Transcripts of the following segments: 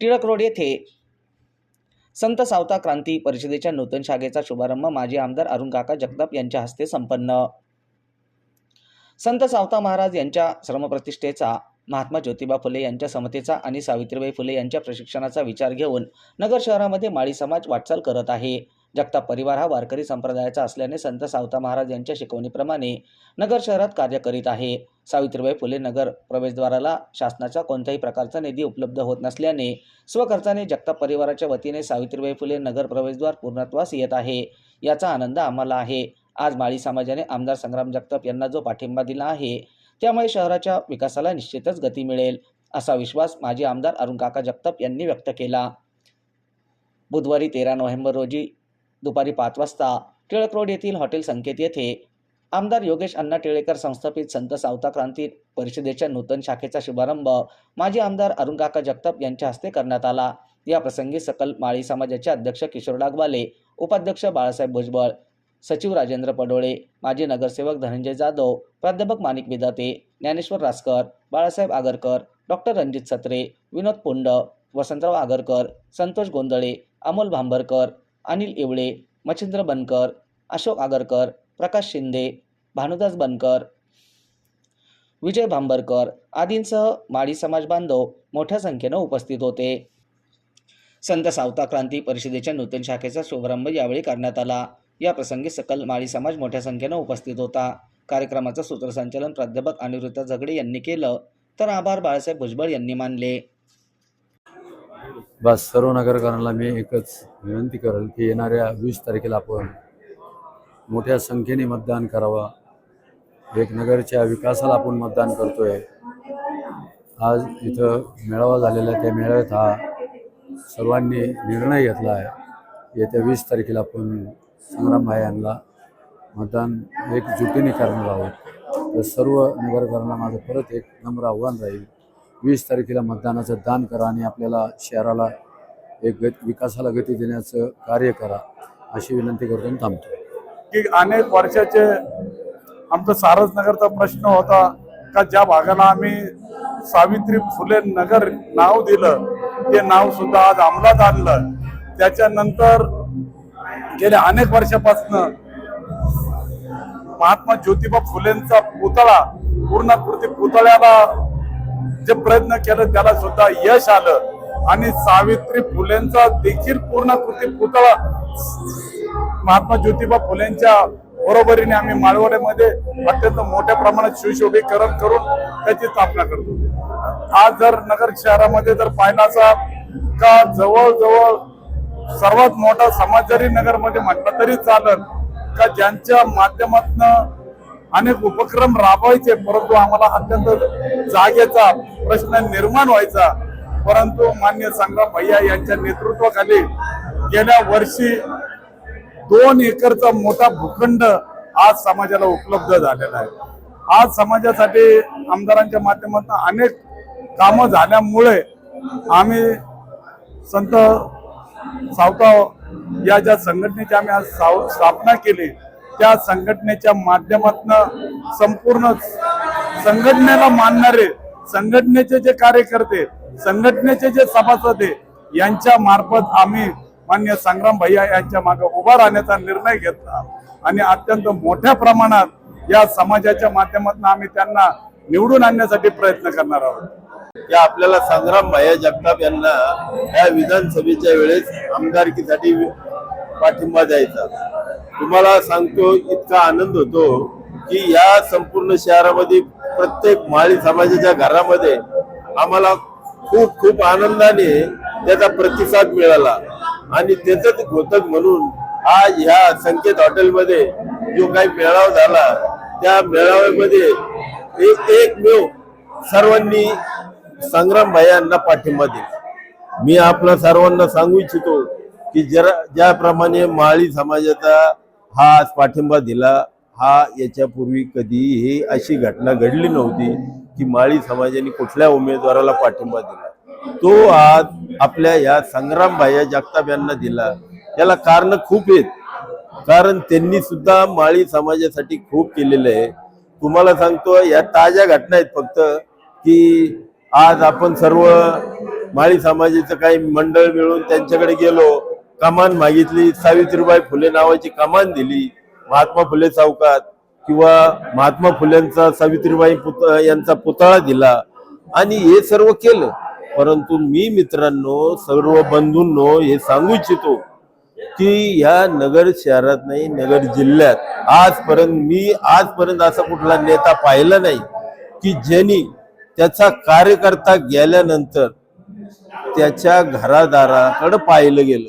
Tilak road येथे संत सावता क्रांती परिषदेच्या नूतन शाखेचा शुभारंभ माजी आमदार अरुण काका जगताप यांच्या हस्ते संपन्न. संत सावता महाराज यांच्या श्रमप्रतिष्ठेचा महात्मा ज्योतिबा फुले यांच्या समतेचा आणि सावित्रीबाई फुले यांच्या प्रशिक्षणाचा विचार घेऊन नगर शहरामध्ये माळी समाज वाटचाल करत आहे. जगताप परिवार हा वारकरी संप्रदायाचा असल्याने संत सावता महाराज यांच्या शिकवणीप्रमाणे नगर शहरात कार्य करीत आहे. सावित्रीबाई फुले नगर प्रवेशद्वाराला शासनाचा कोणत्याही प्रकारचा निधी उपलब्ध होत नसल्याने स्वखर्चाने जगताप परिवाराच्या वतीने सावित्रीबाई फुले नगर प्रवेशद्वार पूर्णत्वास येत आहे. याचा आनंद आम्हाला आहे. आज माळी समाजाने आमदार संग्राम जगताप यांना जो पाठिंबा दिला आहे त्यामुळे शहराच्या विकासाला निश्चितच गती मिळेल असा विश्वास माजी आमदार अरुण काका जगताप यांनी व्यक्त केला. बुधवारी तेरा नोव्हेंबर रोजी दुपारी पाच वाजता टिळक रोड येथील हॉटेल संकेत येथे आमदार योगेश अण्णा टिळेकर संस्थापित संत सावता क्रांती परिषदेच्या नूतन शाखेचा शुभारंभ माजी आमदार अरुणकाका जगताप यांच्या हस्ते करण्यात आला. या प्रसंगी सकल माळी समाजाचे अध्यक्ष किशोर डागवाले उपाध्यक्ष बाळासाहेब भुजबळ सचिव राजेंद्र पडोळे माजी नगरसेवक धनंजय जाधव प्राध्यापक माणिक विदाते ज्ञानेश्वर रासकर बाळासाहेब आगरकर डॉक्टर रणजित सत्रे विनोद पुंड वसंतराव आगरकर संतोष गोंधळे अमोल भांबरकर अनिल इवळे मच्छिंद्र बनकर अशोक आगरकर प्रकाश शिंदे भानुदास बनकर विजय भांबरकर आदींसह माळी समाज बांधव मोठ्या संख्येनं उपस्थित होते. संत सावता क्रांती परिषदेच्या नूतन शाखेचा शुभारंभ यावेळी करण्यात आला. या प्रसंगी सकल माळी समाज मोठ्या संख्येनं उपस्थित होता. कार्यक्रमाचं सूत्रसंचालन प्राध्यापक अनिरुद्ध झगडे यांनी केलं तर आभार बाळासाहेब भुजबळ यांनी मानले. बस सर्व नगरकरांना मी एकच विनंती करेल की येणाऱ्या वीस तारखेला आपण मोठ्या संख्येने मतदान करावं. एक नगरच्या विकासाला आपण मतदान करतोय. आज इथं मेळावा झालेला आहे. त्या मेळाव्यात हा सर्वांनी निर्णय घेतला आहे. येत्या वीस तारखेला आपण संग्राम भाई यांना मतदान एकजुटीने करणार आहोत. तर सर्व नगरकरांना माझं परत एक नम्र आव्हान राहील. वीस तारखेला मतदानाचं दान करा आणि आपल्याला शहराला एक गत विकासाला गती देण्याचं कार्य करा अशी विनंती करतो थांबतो. की अनेक वर्षाचे आमचा सारसनगरचा प्रश्न होता का ज्या भागाला आम्ही सावित्री फुले नगर नाव दिलं ते नाव सुद्धा आज अंमलात आणलं. त्याच्यानंतर गेल्या अनेक वर्षापासून महात्मा ज्योतिबा फुलेंचा पुतळा पूर्णकृती पुतळ्याला जे प्रयत्न केलं त्याला सुद्धा यश आलं. आणि सावित्री फुलेंचा देखील पूर्ण कृती पुतळा महात्मा ज्योतिबा फुलेंच्या बरोबरीने आम्ही माळवड्यामध्ये अत्यंत मोठ्या प्रमाणात शिवशोभीकरण करून त्याची स्थापना करतो. आज जर नगर शहरामध्ये जर पाहिला असा का जवळजवळ सर्वात मोठा समाज जरी नगरमध्ये म्हटलं तरी चालत का ज्यांच्या माध्यमातनं अनेक उपक्रम राबवायचे परंतु आम्हाला अत्यंत जागेचा प्रश्न निर्माण व्हायचा. परंतु मान्य संग्राम भैया यांच्या नेतृत्वाखाली गेल्या वर्षी दोन एकरचा मोठा भूखंड आज समाजाला उपलब्ध झालेला आहे. आज समाजासाठी आमदारांच्या माध्यमातून अनेक कामं झाल्यामुळे आम्ही संत सावताव या ज्या संघटनेची आम्ही आज स्थापना केली त्या संघटनेच्या माध्यमातून संपूर्ण संघटनेला मानणारे संघटनेचे जे कार्यकर्ते संघटनेचे जे सभासद आहे यांच्या मार्फत आम्ही मान्य संग्राम भैया यांच्या मागे उभा राहण्याचा निर्णय घेतला. आणि अत्यंत मोठ्या प्रमाणात या समाजाच्या माध्यमातून आम्ही त्यांना निवडून आणण्यासाठी प्रयत्न करणार आहोत. या आपल्याला संग्राम भैया जगताप यांना या विधानसभेच्या वेळेस आमदारकीसाठी पाठिंबा द्यायचा. तुम्हाला सांगतो इतका आनंद होतो की या संपूर्ण शहरामध्ये प्रत्येक माळी समाजाच्या घरामध्ये आम्हाला खूप खूप आनंदाने त्याचा प्रतिसाद मिळाला. आणि त्याच घोतक म्हणून आज ह्या संकेत हॉटेलमध्ये जो काही मेळावा झाला त्या मेळाव्यामध्ये एक एकमेव सर्वांनी संग्राम यांना पाठिंबा दिला. मी आपल्या सर्वांना सांगू इच्छितो की जरा ज्याप्रमाणे माळी समाजाचा हा आज पाठिंबा दिला. हा याच्यापूर्वी कधीही अशी घटना घडली नव्हती की माळी समाजाने कुठल्या उमेदवाराला पाठिंबा दिला. तो आज आपल्या या संग्राम भाया जगताप यांना दिला. याला कारण खूप आहेत. कारण त्यांनी सुद्धा माळी समाजासाठी खूप केलेलं आहे. तुम्हाला सांगतो या ताज्या घटना आहेत फक्त की आज आपण सर्व माळी समाजाचं काही मंडळ मिळून त्यांच्याकडे गेलो. कमान मागितली सावित्रीबाई फुले नावाची कमान दिली महात्मा फुले चौकात किंवा महात्मा फुलेंचा सावित्रीबाई पुत यांचा पुतळा दिला. आणि हे सर्व केलं. परंतु मी मित्रांनो सर्व बंधूंनो हे सांगू इच्छितो की ह्या नगर शहरात नाही नगर जिल्ह्यात आजपर्यंत मी आजपर्यंत असा कुठला नेता पाहिला नाही की ज्यांनी त्याचा कार्यकर्ता गेल्यानंतर त्याच्या घरादाराकडे पाहिलं गेलं.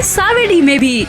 सावेडी में भी